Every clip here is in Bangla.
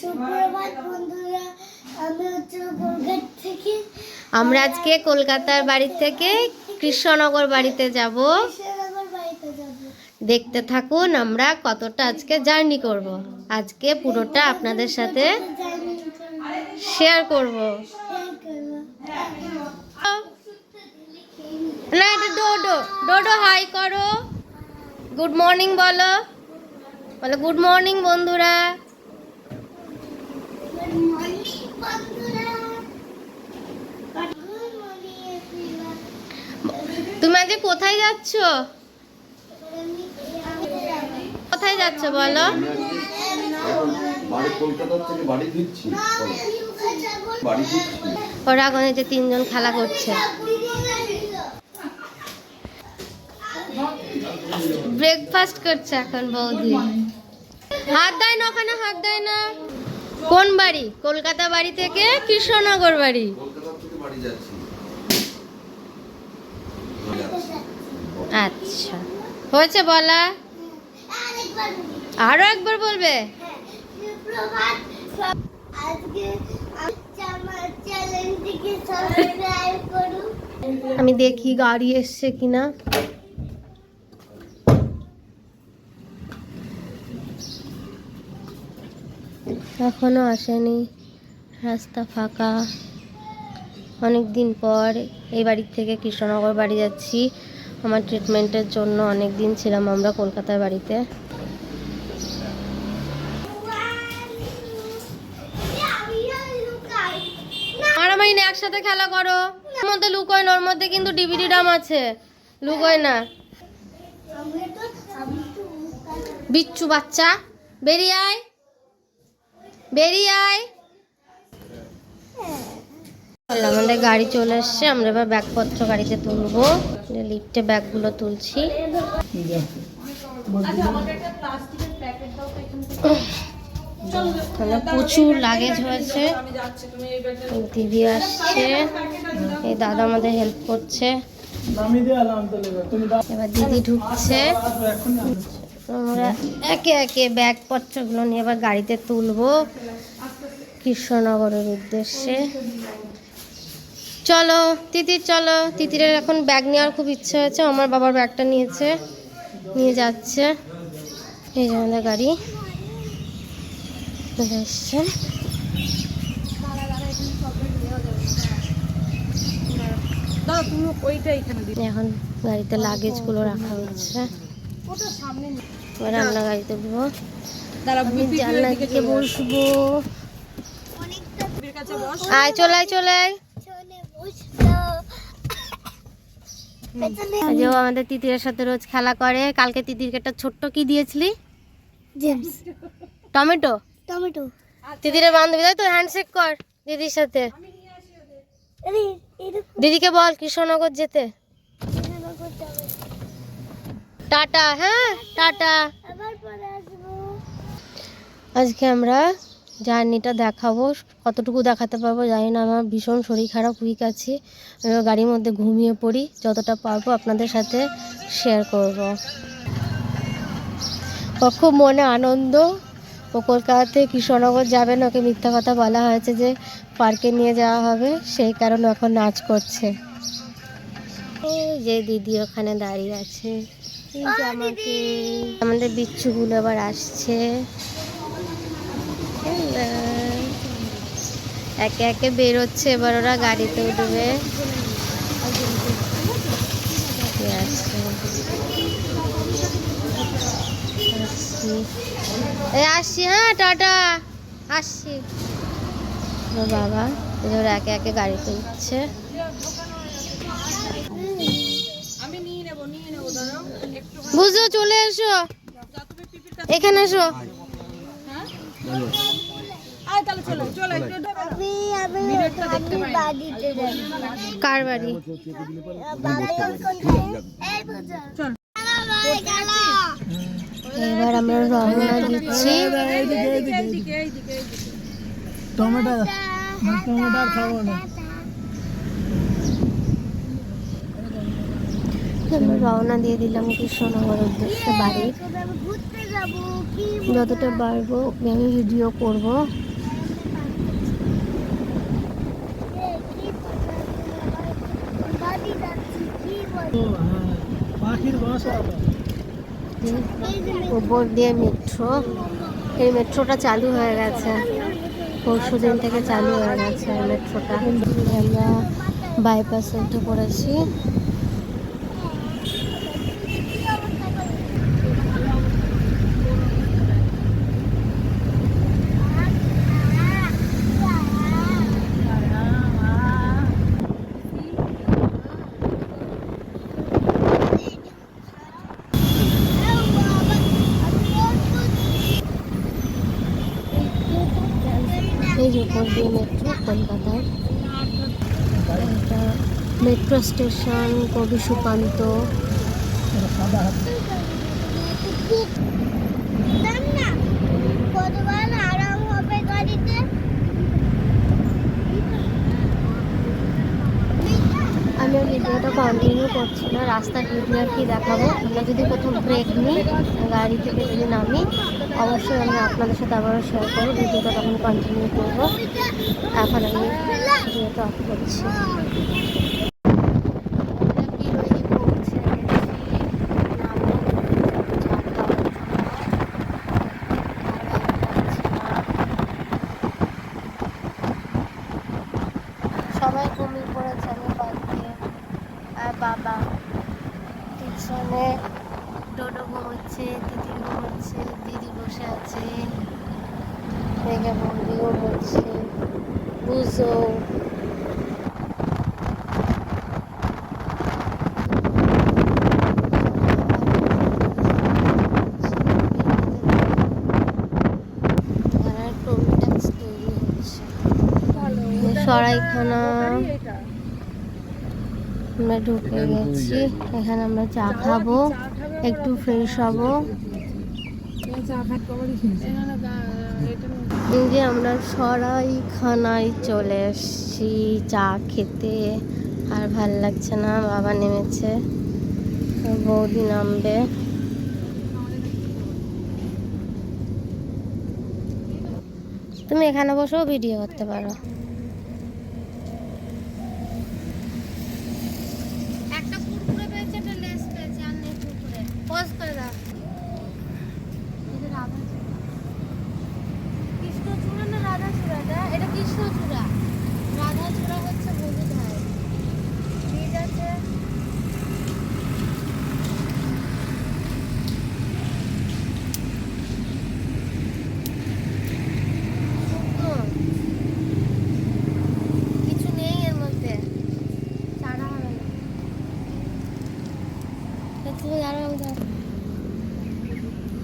সুপ্রভাত বন্ধুরা আমি হচ্ছে কলকাতা থেকে। আমরা আজকে কলকাতার বাড়ি থেকে কৃষ্ণনগর বাড়িতে যাব। কৃষ্ণনগর বাড়িতে যাব। দেখতে থাকুন আমরা কতটা আজকে জার্নি করব। আজকে পুরোটা আপনাদের সাথে শেয়ার করব। না এটা ডোডো ডোডো হাই করো। গুড মর্নিং বলো। বলো গুড মর্নিং বন্ধুরা গুড মর্নিং বন্ধুরা গুড মর্নিং এভরিওয়ান আজকে কোথায় যাচ্ছ? কোথায় যাচ্ছ বলো? ওরা এখন যে তিনজন খেলা করছে। ব্রেকফাস্ট করছে এখন বৌদি। হাত দেয় না ওখানে, হাত দেয় না। কোন বাড়ি? কলকাতা বাড়ি থেকে কৃষ্ণনগর বাড়ি? আচ্ছা। হয়েছে বলা? আরও একবার বলবে? আমি দেখি গাড়ি এসছে কিনা। এখনও আসেনি। রাস্তা ফাঁকা। অনেক দিন পর এই বাড়ির থেকে কৃষ্ণনগর বাড়ি যাচ্ছি। আমার ট্রিটমেন্টের জন্য অনেক দিন ছিলাম আমরা কলকাতার বাড়িতে। মারামারি না একসাথে খেলা করো। ওর মধ্যে লুকোয় না, ওর মধ্যে কিন্তু ডিভিডি ডাম আছে। লুকোয় না। বিচ্ছু বাচ্চা, বেরিয়ে আয়। বেরিয়ে আয়। আমাদের গাড়ি চলে এসছে আমরা এবার ব্যাগপত্র গাড়িতে তুলবো। লিফটে ব্যাগগুলো তুলছি। প্রচুর লাগেজ হয়েছে। দিদি আসছে। এই দাদা আমাদের হেল্প করছে। এবার দিদি ঢুকছে। আমরা একে একে ব্যাগপত্রগুলো নিয়ে এবার গাড়িতে তুলবো। কৃষ্ণনগরের উদ্দেশ্যে। চলো তিতির চলো। তিতিরের এখন ব্যাগ নেওয়ার খুব ইচ্ছে হয়েছে। আমার বাবার ব্যাগটা নিয়েছে। নিয়ে যাচ্ছে। এই যে আমাদের গাড়ি। ওইটা এখানে গাড়িতে লাগেজগুলো রাখা হচ্ছে। ওটা সামনে নে। এবার আমরা গাড়িতে উঠবো। আমি জানলা দিকে বসবো। আয় চলে আয় চলে আজ ও আমাদের তিতিরের সাথে রোজ খেলা করে। কালকে তিতিরকে একটা ছোট্ট কি দিয়েছিলি? জেমস। টমেটো? টমেটো। তিতিরের বান্ধবী তাই তো? হ্যান্ডশেক কর দিদির সাথে। দিদিকে বল কৃষ্ণনগর যেতে। টাটা হ্যাঁ টাটা। আজকে আমরা জার্নিটা দেখাবো কতটুকু দেখাতে পারব জানি না আমার ভীষণ শরীর খারাপ উইক আছে। গাড়ির মধ্যে ঘুমিয়ে পড়ি যতটা পারব আপনাদের সাথে শেয়ার করব। ওর খুব মনে আনন্দ। ও কলকাতাতে কৃষ্ণনগর যাবেন ওকে মিথ্যা কথা বলা হয়েছে যে পার্কে নিয়ে যাওয়া হবে সেই কারণে এখন নাচ করছে। যে দিদি ওখানে দাঁড়িয়ে আছে। আমাকে আমাদের বিচ্ছুগুলো আবার আসছে. একে একে বেরোচ্ছে, এবার ওরা গাড়িতে উঠবে। আসছি। হ্যাঁ টাটা। আসছি। বাবা ওরা একে একে গাড়িতে উঠছে। বুঝো, চলে এসো। এখানে এসো। কার এবার আমরা রওনা দিচ্ছি। টমেটো টমেটো খাব এইদিকে এ রওনা দিয়ে দিলাম কৃষ্ণনগর উদ্দেশ্যে বাড়ির আমি যতটা পারব আমি ভিডিও করব। উপর দিয়ে মেট্রো এই মেট্রোটা চালু হয়ে গেছে। পরশু দিন থেকে চালু হয়ে গেছে মেট্রোটা আমরা বাইপাসে উঠে পড়েছি এই যে উপর দিয়ে মেট্রো কলকাতার এটা মেট্রো স্টেশন, কবি সুকান্ত। আমি ভিডিওটা কন্টিনিউ করছি না, রাস্তার ভিডিও আর কি দেখাবো? আমরা যদি কোথাও ব্রেক নিই, গাড়ি থেকে যদি নামি, অবশ্যই আমি আপনাদের সাথে আবারও শেয়ার করব, ভিডিওটা তখন কন্টিনিউ করব। এখন আমি ভিডিওটা অফ করছি সবাই ঘুমিয়ে পড়েছে আমি বাদ দিয়ে আর বাবা। পিছনে ডোডো ঘুমোচ্ছে দিদি ঘুমোচ্ছে দিদি বসে আছে। মেঘা বন্দি ঘুমোচ্ছে বুঝো হচ্ছে। সরাইখানা। আমরা ঢুকে গেছি। এখানে আমরা চা খাব, একটু ফ্রেশ হব। যে আমরা সরাইখানায় চলে এসেছি চা খেতে। আর ভালো লাগছে না, বাবা নেমেছে। বৌদি নামবে। তুমি এখানে বসেও ভিডিও করতে পারো একটা কুরকুরে পেয়েছে একটা লেস পেয়েছে আর নেই কুরকুরে পজ করে দাও। কৃষ্ণচূড়া না রাধাচূড়াটা এটা। কৃষ্ণচূড়া রাধাচূড়া হচ্ছে হলুদ হয় ঠিক আছে শুকনো। কিছু নেই এর মধ্যে ছাড়া হবে না একটু দাঁড়াও দাঁড়াও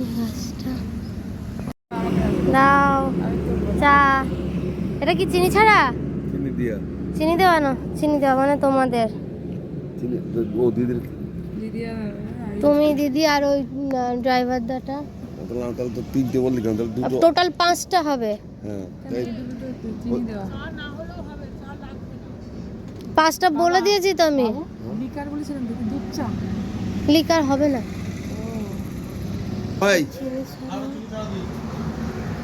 এই গাছটা দাও চা এটা কি চিনি ছাড়া? চিনি দিয়া। চিনি দেওয়া না চিনি দেওয়া মানে তোমাদের। চিনি ও দিদির তুমি দিদি আর ওই ড্রাইভার দাটা। তাহলে তাহলে তো তিনটে বললি কেন? তাহলে দুটো টোটাল পাঁচটা হবে। হ্যাঁ পাঁচটা বলে দিয়েছি তো আমি। লিকার হবে না। ভাই। চিনি ছাড়া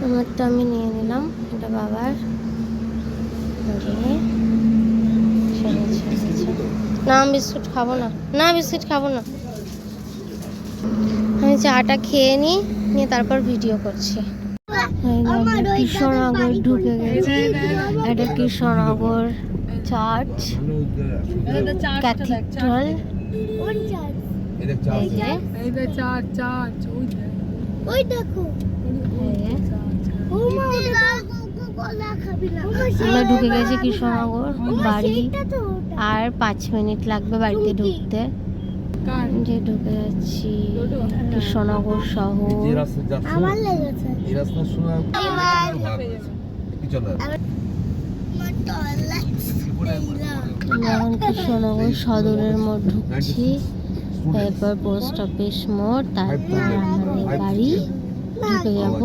আমারটা আমি নিয়ে নিলাম এটা বাবার। না আমি বিস্কুট খাব না। না বিস্কুট খাব না। আমি চাটা খেয়ে নিই নিয়ে তারপর ভিডিও করছি। কৃষ্ণনগর ঢুকে গেছি। এটা কৃষ্ণনগর চার্চ ক্যাথিড্রাল ওই দেখো আমরা ঢুকে গেছি কৃষ্ণনগর বাড়ি। আর পাঁচ মিনিট লাগবে বাড়িতে ঢুকতে। যে ঢুকে যাচ্ছি কৃষ্ণনগর শহর। এখন কৃষ্ণনগর সদরের মোড় ঢুকছি। এরপর পোস্ট অফিস মোড় তারপর আমাদের বাড়ি। ঢুকে যাব।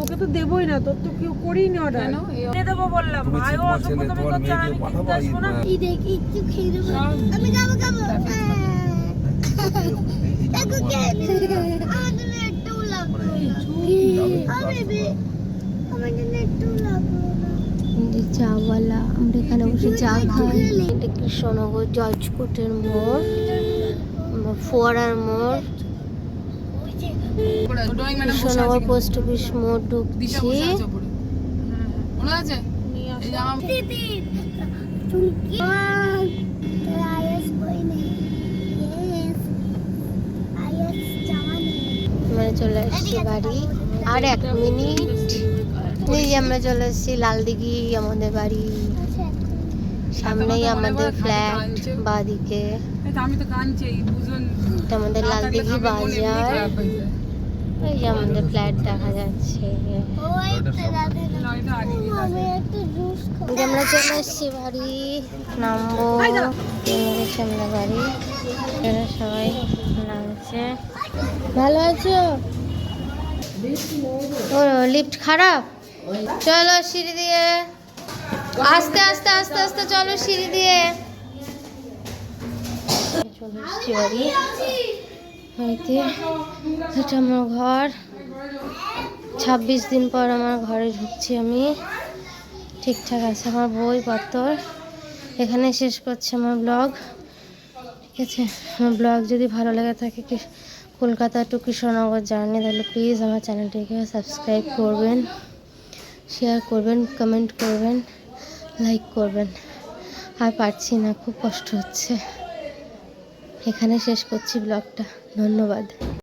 তোকে তো দেবই না তোর তো কেউ করেই নি অর্ডার দিয়ে দেবো বললাম তুমি ভাইও অসভ্যতামি তোমার করছে আমি কিনতে আসব না। এই দেখি একটু খেয়ে দেবো? আমি খাব খাব। দেখো কে একটু একটু যে চাওয়ালা আমরা এখানে বসে চা খাই। এটা কৃষ্ণনগর জর্জ কোর্টের মোড় ফোয়ারার মোড়। কৃষ্ণনগর পোস্ট অফিস মোড় ঢুকছি। নেই। আমরা চলে এসেছি বাড়ি। আর এক মিনিট। এই আমরা চলে এসেছি লালদিঘি আমাদের বাড়ি। সামনেই আমাদের ফ্ল্যাট বাদিকে। আমাদের লালদিঘি বাজার। এই যে আমাদের ফ্ল্যাট দেখা যাচ্ছে। যে আমরা চলে এসেছি বাড়ি। নামবো। নেমে বাড়ি। এরা সবাই নামছে। ভালো আছো? ও লিফট খারাপ? চলো সিঁড়ি দিয়ে। আস্তে আস্তে আস্তে আস্তে চলো সিঁড়ি দিয়ে। চলে বাড়িতে এটা আমার ঘর। ছাব্বিশ দিন পর আমার ঘরে ঢুকছি আমি। ঠিকঠাক আছে আমার বই পত্তর এখানে শেষ করছে আমার ব্লগ। ঠিক আছে, আমার ব্লগ যদি ভালো লেগে থাকে কলকাতা টু কৃষ্ণনগর জার্নি, তাহলে প্লিজ আমার চ্যানেলটিকে সাবস্ক্রাইব করবেন শেয়ার করবেন কমেন্ট করবেন। লাইক করবেন। আর পারছি না খুব কষ্ট হচ্ছে। এখানে শেষ করছি ব্লগটা। ধন্যবাদ।